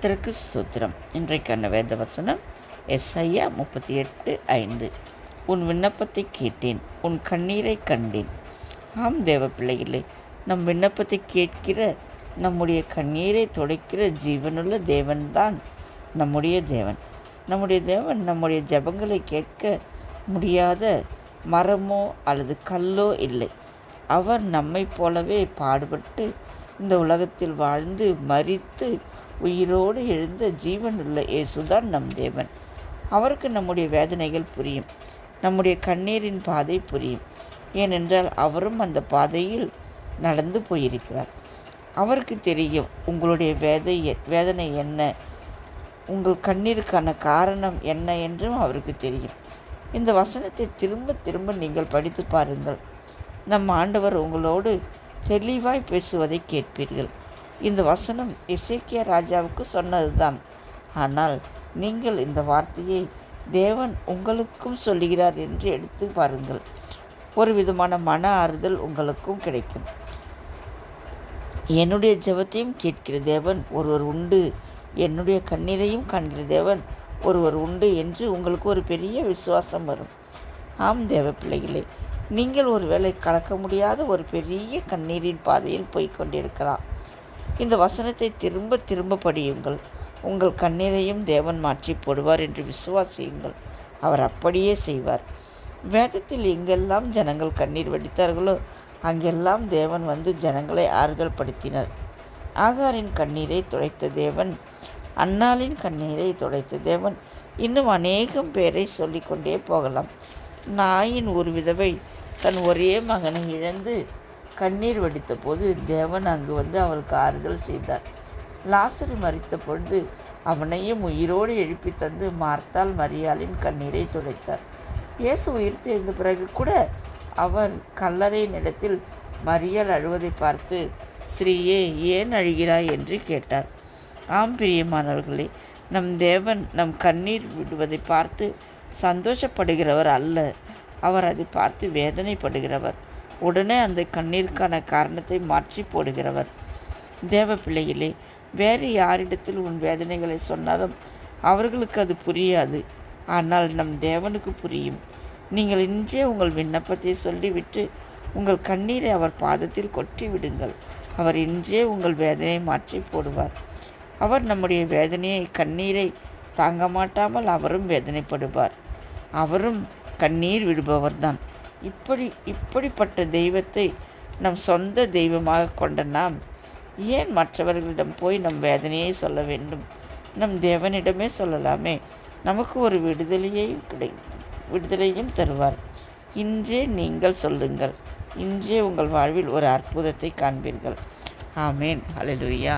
கர்த்தருக்கு ஸ்தோத்திரம். இன்றைக்கான வேத வசனம் எஸ்ஐயா முப்பத்தி எட்டு ஐந்து. உன் விண்ணப்பத்தை கேட்டேன் உன் கண்ணீரை கண்டேன். ஆம் தேவ பிள்ளைகளே நம் விண்ணப்பத்தை கேட்கிற நம்முடைய கண்ணீரை துடைக்கிற ஜீவனுள்ள தேவன்தான் நம்முடைய தேவன். நம்முடைய தேவன் நம்முடைய ஜபங்களை கேட்க முடியாத மரமோ அல்லது கல்லோ இல்லை. அவர் நம்மைப் போலவே பாடுபட்டு இந்த உலகத்தில் வாழ்ந்து மறித்து உயிரோடு எழுந்த ஜீவனுள்ள இயேசுதான் நம் தேவன். அவருக்கு நம்முடைய வேதனைகள் புரியும். நம்முடைய கண்ணீரின் பாதை புரியும். ஏனென்றால் அவரும் அந்த பாதையில் நடந்து போயிருக்கிறார். அவருக்கு தெரியும் உங்களுடைய வேதை வேதனை என்ன உங்கள் கண்ணீருக்கான காரணம் என்ன என்றும் அவருக்கு தெரியும். இந்த வசனத்தை திரும்ப திரும்ப நீங்கள் படித்து பாருங்கள். நம் ஆண்டவர் உங்களோடு தெளிவாய் பேசுவதை கேட்பீர்கள். இந்த வசனம் இசைக்கிய ராஜாவுக்கு சொன்னதுதான். ஆனால் நீங்கள் இந்த வார்த்தையை தேவன் உங்களுக்கும் சொல்லுகிறார் என்று எடுத்து பாருங்கள். ஒரு விதமான மன ஆறுதல் உங்களுக்கும் கிடைக்கும். என்னுடைய ஜெபத்தையும் கேட்கிற தேவன் ஒருவர் உண்டு. என்னுடைய கண்ணீரையும் காண்கிற தேவன் ஒருவர் உண்டு என்று உங்களுக்கு ஒரு பெரிய விசுவாசம் வரும். ஆம் தேவ பிள்ளைகளே நீங்கள் ஒரு வேளை கலக்க முடியாத ஒரு பெரிய கண்ணீரின் பாதையில் போய்கொண்டிருக்கலாம் இந்த வசனத்தை திரும்ப திரும்ப படியுங்கள். உங்கள் கண்ணீரையும் தேவன் மாற்றி போடுவார் என்று விசுவாசியுங்கள். அவர் அப்படியே செய்வார். வேதத்தில் எங்கெல்லாம் ஜனங்கள் கண்ணீர் வடித்தார்களோ அங்கெல்லாம் தேவன் வந்து ஜனங்களை ஆறுதல் படுத்தினர். ஆகாரின் கண்ணீரை துடைத்த தேவன் அன்னாளின் கண்ணீரை துடைத்த தேவன் இன்னும் அநேகம் பேரை சொல்லிக்கொண்டே போகலாம். நாயின் ஒரு விதவை தன் ஒரே மகனை இழந்து கண்ணீர் வடித்த போது தேவன் அங்கு வந்து அவளுக்கு ஆறுதல் செய்தார். லாசரி மறித்த பொழுது அவனையும் உயிரோடு எழுப்பி தந்து மார்த்தால் மரியாளின் கண்ணீரை துடைத்தார். இயேசு உயிர் தெரிந்த பிறகு கூட அவர் கல்லறை இடத்தில் மரியாள் அழுவதை பார்த்து ஸ்ரீயே ஏன் அழுகிறாய்? என்று கேட்டார். ஆம் பிரியமானவர்களே நம் தேவன் நம் கண்ணீர் விடுவதை பார்த்து சந்தோஷப்படுகிறவர் அல்ல. அவர் அதை பார்த்து வேதனைப்படுகிறவர். உடனே அந்த கண்ணீருக்கான காரணத்தை மாற்றி போடுகிறவர். தேவ பிள்ளைகளே வேறு யாரிடத்தில் உன் வேதனைகளை சொன்னாலும் அவர்களுக்கு அது புரியாது. ஆனால் நம் தேவனுக்கு புரியும். நீங்கள் இன்றே உங்கள் விண்ணப்பத்தை சொல்லிவிட்டு உங்கள் கண்ணீரை அவர் பாதத்தில் கொட்டி விடுங்கள் அவர் இன்றே உங்கள் வேதனையை மாற்றி போடுவார். அவர் நம்முடைய வேதனையை கண்ணீரை தாங்க மாட்டாமல் அவரும் வேதனைப்படுவார். அவரும் கண்ணீர் விடுபவர்தான். இப்படி இப்படிப்பட்ட தெய்வத்தை நம் சொந்த தெய்வமாக கொண்ட நாம் ஏன் மற்றவர்களிடம் போய் நம் வேதனையை சொல்ல வேண்டும்? நம் தேவனிடமே சொல்லலாமே. நமக்கு ஒரு விடுதலையையும் கிடை விடுதலையும் தருவார். இன்றே நீங்கள் சொல்லுங்கள். இன்றே உங்கள் வாழ்வில் ஒரு அற்புதத்தை காண்பீர்கள். ஆமேன். அலலுயா